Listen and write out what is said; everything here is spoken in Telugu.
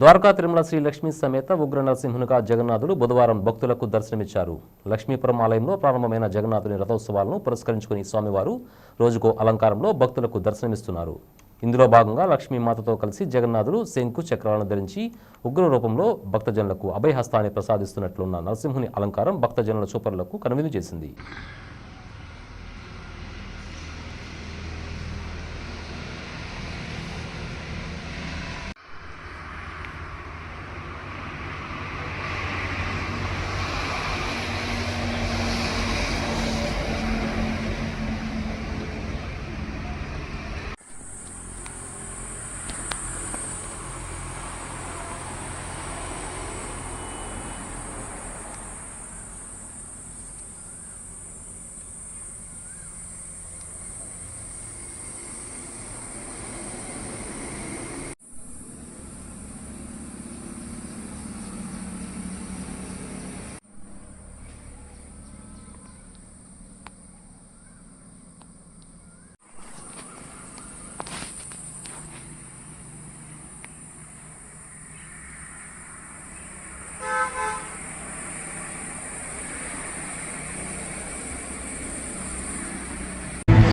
ద్వారకా తిరుమల శ్రీ లక్ష్మీ సమేత ఉగ్ర నరసింహునిగా జగన్నాథుడు బుధవారం భక్తులకు దర్శనమిచ్చారు. లక్ష్మీపురం ఆలయంలో ప్రారంభమైన జగన్నాథుని రథోత్సవాలను పురస్కరించుకుని స్వామివారు రోజుకో అలంకారంలో భక్తులకు దర్శనమిస్తున్నారు. ఇందులో భాగంగా లక్ష్మీమాతతో కలిసి జగన్నాథుడు శంకు చక్రాలను ధరించి ఉగ్ర రూపంలో భక్తజనులకు అభయహస్తాన్ని ప్రసాదిస్తున్నట్లున్న నరసింహుని అలంకారం భక్తజనుల చూపరులకు కనువిందు చేసింది.